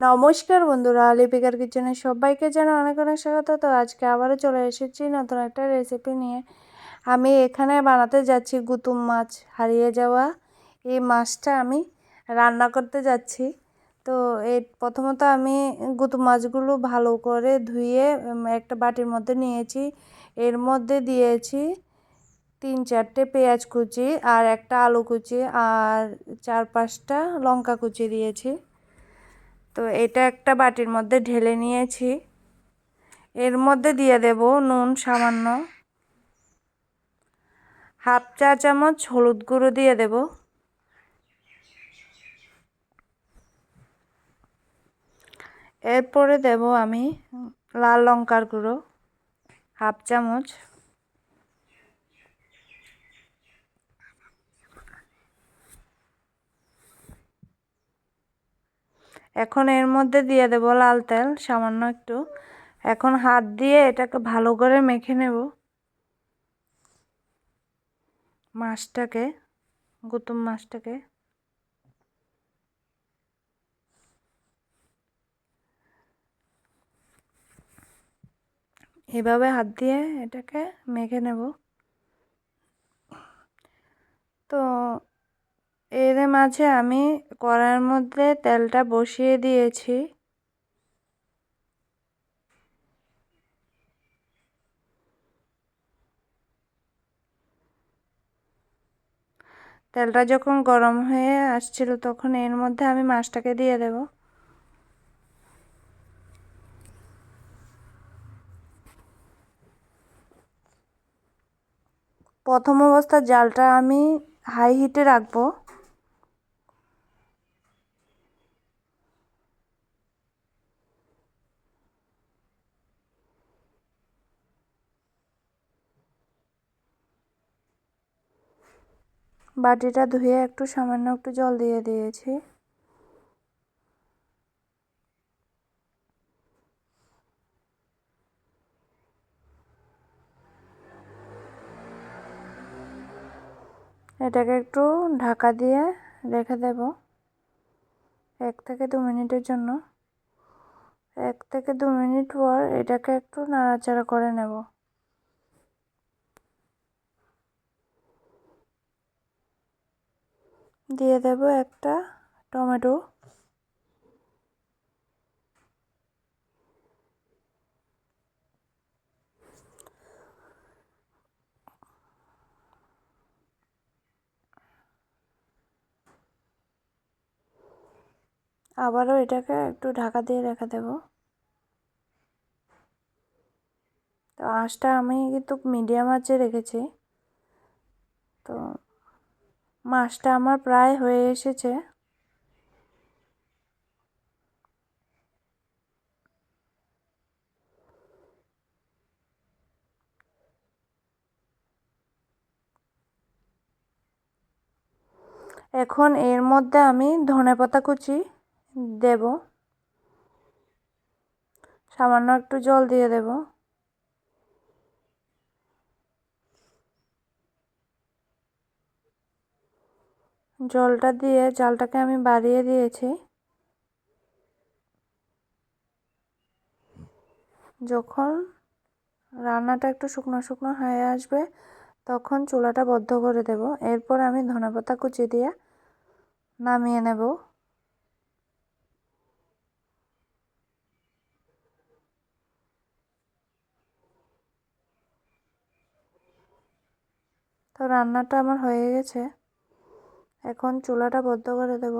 নমস্কার বন্ধুরা, লিপিকার কিচেনে সবাইকে যেন অনেক অনেক স্বাগত। তো আজকে আবারও চলে এসেছি নতুন একটা রেসিপি নিয়ে। আমি এখানে বানাতে যাচ্ছি গুতুম মাছ, হারিয়ে যাওয়া এই মাছটা আমি রান্না করতে যাচ্ছি। তো এই প্রথমত আমি গুতুম মাছগুলো ভালো করে ধুয়ে একটা বাটির মধ্যে নিয়েছি। এর মধ্যে দিয়েছি তিন চারটে পেঁয়াজ কুচি আর একটা আলু কুচি আর চার পাঁচটা লঙ্কা কুচি দিয়েছি। তো এটা একটা বাটির মধ্যে ঢেলে নিয়েছি। এর মধ্যে দিয়ে দেব নুন সামান্য। হাফ চা চামচ হলুদ গুঁড়ো দিয়ে দেব। এরপরে দেব আমি লাল লঙ্কার গুঁড়ো, হাফ চামচ এখন এর মধ্যে দিয়ে দেব লাল তেল, সামান্য একটু। এখন হাত দিয়ে এটাকে ভালো করে মেখে নেব। মাছটাকে, গুতুম মাছটাকে। এভাবে হাত দিয়ে এটাকে মেখে নেব তো এর মাঝে আমি কড়ার মধ্যে তেলটা বসিয়ে দিয়েছি। তেলটা যখন গরম হয়ে আসছিল তখন এর মধ্যে আমি মাছটাকে দিয়ে দেব। প্রথম অবস্থার জালটা আমি হাই হিটে রাখব। বাটিটা ধুয়ে একটু সামান্য একটু জল দিয়ে দিয়েছি। এটাকে একটু ঢাকা দিয়ে রেখে দেব এক থেকে দু মিনিটের জন্য। এক থেকে দু মিনিট পর এটাকে একটু নাড়াচাড়া করে নেব। দিয়ে দেব একটা টমেটো। আবারও এটাকে একটু ঢাকা দিয়ে রেখে দেব। তো আঁচটা আমি কিন্তু মিডিয়াম আঁচে রেখেছি। তো মাছটা আমার প্রায় হয়ে এসেছে। এখন এর মধ্যে আমি ধনে পাতা কুচি দেব। সামান্য একটু জল দিয়ে দেব। জলটা দিয়ে, জালটাকে আমি বাড়িয়ে দিয়েছি। যখন রান্নাটা একটু শুকনো শুকনো হয়ে আসবে, তখন চুলাটা বদ্ধ করে দেব। এরপর আমি ধনেপাতা কুচি দিয়ে নামিয়ে নেব। তো রান্নাটা আমার হয়ে গেছে। এখন চুলাটা বদ্ধ করে দেব।